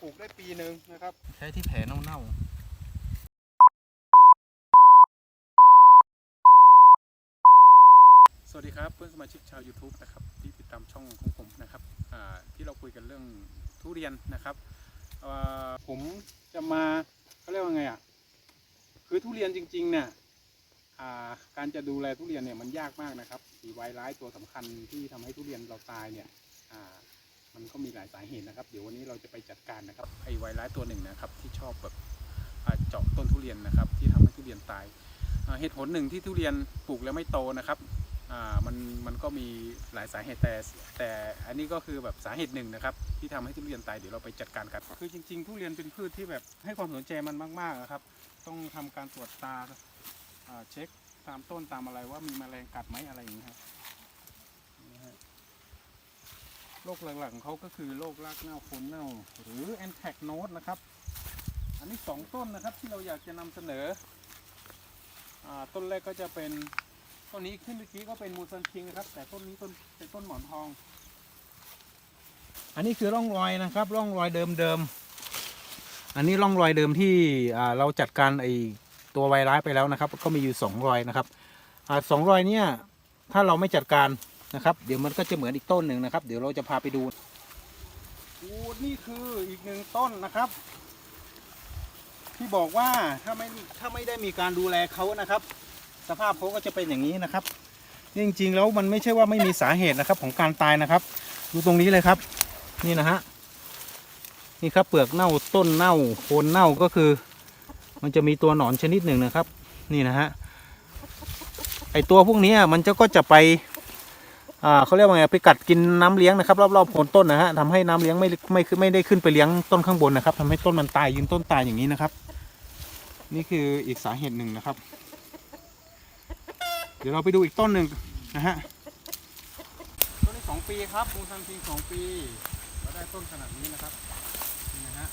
ปลูกได้ปีหนึ่งนะครับ ใช้ที่แผลเน่าสวัสดีครับเพื่อนสมาชิกชาว YouTube นะครับที่ติดตามช่องของผมนะครับอ่าที่เราคุยกันเรื่องทุเรียนนะครับอ่าผมจะมาเขาเรียกว่าไงอะคือทุเรียนจริงๆเนี่ยอ่าการจะดูแลทุเรียนเนี่ยมันยากมากนะครับสีไวร้ายตัวสำคัญที่ทำให้ทุเรียนเราตายเนี่ยอ่า มันก็มีหลายสาเหตุนะครับ เดี๋ยววันนี้เราจะไปจัดการนะครับไอไวร้ายตัวหนึ่งนะครับ ที่ชอบแบบเจาะต้นทุเรียนนะครับ ที่ทำให้ทุเรียนตายเหตุผลหนึ่งที่ทุเรียนปลูกแล้วไม่โตนะครับมันมันก็มีหลายสาเหตุแต่แต่อันนี้ก็คือแบบสาเหตุหนึ่งนะครับ ที่ทำให้ทุเรียนตายเดี๋ยวเราไปจัดการกันคือจริง ๆ ทุเรียนเป็นพืชที่แบบให้ความสนใจมันมากๆนะครับ ต้องทำการตรวจตาเช็คตามต้นตามอะไรว่ามีแมลงกัดไหมอะไรอย่างนี้ครับนี่ฮะ โรคหลักๆของเขาก็คือโรครากเน่าโคนเน่า หรือ a n t a c n o d e นะครับ อันนี้สองต้นนะครับที่เราอยากจะนำเสนออต้นแรกก็จะเป็นต้นนี้ขึ้นเมื่อกี้ก็เป็นมูซันคิงนะครับ แต่ต้นนี้ต้นเป็นต้นหมอนทอง อันนี้คือร่องรอยนะครับ ร่องรอยเดิมๆอันนี้ร่องรอยเดิมที่เราจัดการไอตัวไวรัสไปแล้วนะครับ ก็มีอยู่สองรอยนะครับอสองรอยเนี่ยถ้าเราไม่จัดการ นะครับ เดี๋ยวมันก็จะเหมือนอีกต้นหนึ่งนะครับ เดี๋ยวเราจะพาไปดูอ้นี่คืออีกหนึ่งต้นนะครับ ที่บอกว่าถ้าไม่ถ้าไม่ได้มีการดูแลเขานะครับ สภาพเขาก็จะเป็นอย่างนี้นะครับนี่จริงๆ แล้วมันไม่ใช่ว่าไม่มีสาเหตุนะครับ ของการตายนะครับ ดูตรงนี้เลยครับ นี่นะฮะนี่ครับเปลือกเน่าต้นเน่าโคนเน่าก็คือ มันจะมีตัวหนอนชนิดหนึ่งนะครับ นี่นะฮะไอตัวพวกนี้มันจะก็จะไป เขาเรียกว่าไงไปกัดกินน้ำเลี้ยงนะครับรอบๆโคนต้นนะฮะทำให้น้ำเลี้ยงไม่ไม่ไม่ได้ขึ้นไปเลี้ยงต้นข้างบนนะครับทำให้ต้นมันตายยืนต้นตายอย่างนี้นะครับ นี่คืออีกสาเหตุหนึ่งนะครับ เดี๋ยวเราไปดูอีกต้นหนึ่งนะฮะต้นนี้สองปีครับมูซันคิงสองปีเราได้ต้นขนาดนี้นะครับนี่นะฮะ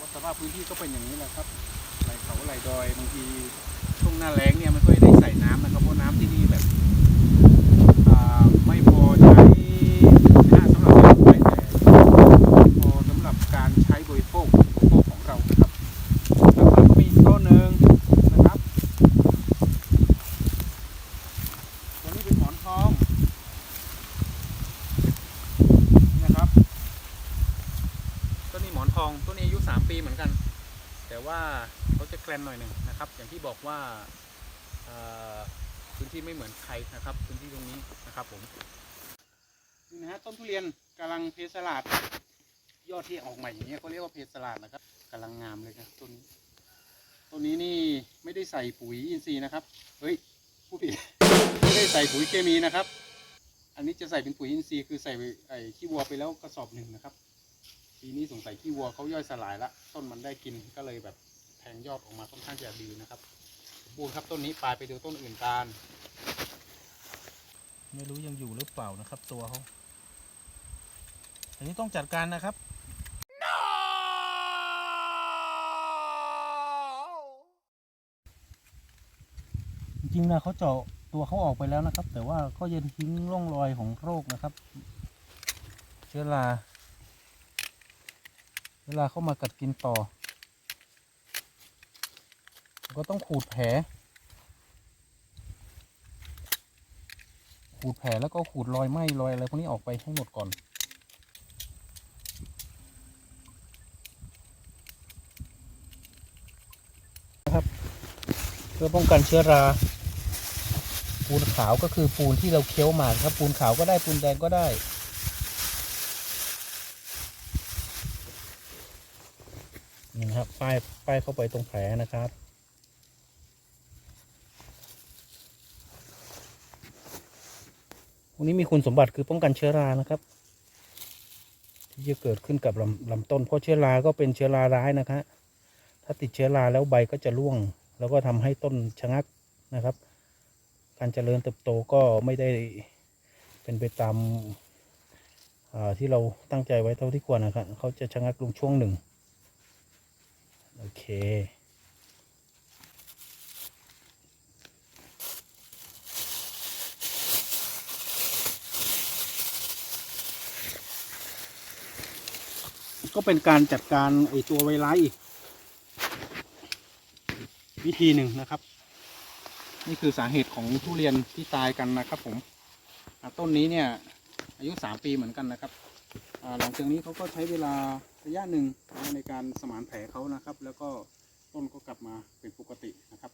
ว่าสภาพพื้นที่ก็เป็นอย่างนี้แหละครับไหลเขาไหลดอยบางทีช่วงหน้าแล้งเนี่ยไม่ค่อยได้ใส่น้ำนะครับเพราะน้ำที่นี่แบบอ่าไม่พอใช้นะสำหรับการใช้แต่พอสำหรับการใช้บริโภคบริโภคของเรานะครับแล้วก็มีอีกต้นหนึ่งนะครับตัวนี้เป็นหมอนทอง นี่นะครับต้นนี้หมอนทอง ต้นนี้อายุ3ปีเหมือนกัน แต่ว่าเขาจะแกรนหน่อยหนึ่งนะครับ อย่างที่บอกว่าพื้นที่ไม่เหมือนใครนะครับ พื้นที่ตรงนี้นะครับผมนี่นะฮะต้นทุเรียนกำลังเพสลาดยอดที่ออกใหม่อย่างเงี้ยเขาเรียกว่าเพสลาดนะครับกำลังงามเลยครับต้นนี้ต้นนี้นี่ไม่ได้ใส่ปุ๋ยอินทรีย์นะครับเฮ้ยผู้ผิดไม่ได้ใส่ปุ๋ยเคมีนะครับ อันนี้จะใส่เป็นปุ๋ยอินทรีย์คือใส่ไอ้ขี้วัวไปแล้วกระสอบหนึ่งนะครับ ปีนี้สงสัยขี้วัวเขาย่อยสลายละต้นมันได้กินก็เลยแบบแทงยอดออกมาค่อนข้างจะดีนะครับสมบูรณ์ครับต้นนี้ปลายไปดูต้นอื่นกันไม่รู้ยังอยู่หรือเปล่านะครับ ตัวเขาอันนี้ต้องจัดการนะครับจริงๆนะเขาเจาะตัวเขาออกไปแล้วนะครับ แต่ว่าก็ยังทิ้งร่องรอยของโรคนะครับ เชื้อรา เวลาเข้ามากัดกินต่อ ก็ต้องขูดแผล ขูดแผลแล้วก็ขูดรอยไหม้รอยอะไรพวกนี้ออกไปให้หมดก่อนนะครับ เพื่อป้องกันเชื้อราปูนขาวก็คือปูนที่เราเคี้ยวหมากครับ ปูนขาวก็ได้ปูนแดงก็ได้ นี่นะครับป้ายป้ายเข้าไปตรงแผลนะครับ พวกนี้มีคุณสมบัติคือป้องกันเชื้อรานะครับ ที่จะเกิดขึ้นกับลำลำต้น เพราะเชื้อราก็เป็นเชื้อราร้ายนะคะถ้าติดเชื้อราแล้วใบก็จะร่วง แล้วก็ทำให้ต้นชะงักนะครับ การเจริญเติบโตก็ไม่ได้เป็นไปตามที่เราตั้งใจไว้เท่าที่ควรนะครับเขาจะชะงักลงช่วงหนึ่ง โอเค ก็เป็นการจัดการไอตัวไวรัสอีก วิธีหนึ่งนะครับ นี่คือสาเหตุของทุเรียนที่ตายกันนะครับผมต้นนี้เนี่ย อายุสามปีเหมือนกันนะครับหลังจากนี้เขาก็ใช้เวลา ระยะหนึ่งในการสมานแผลเขานะครับ แล้วก็ต้นก็กลับมาเป็นปกตินะครับ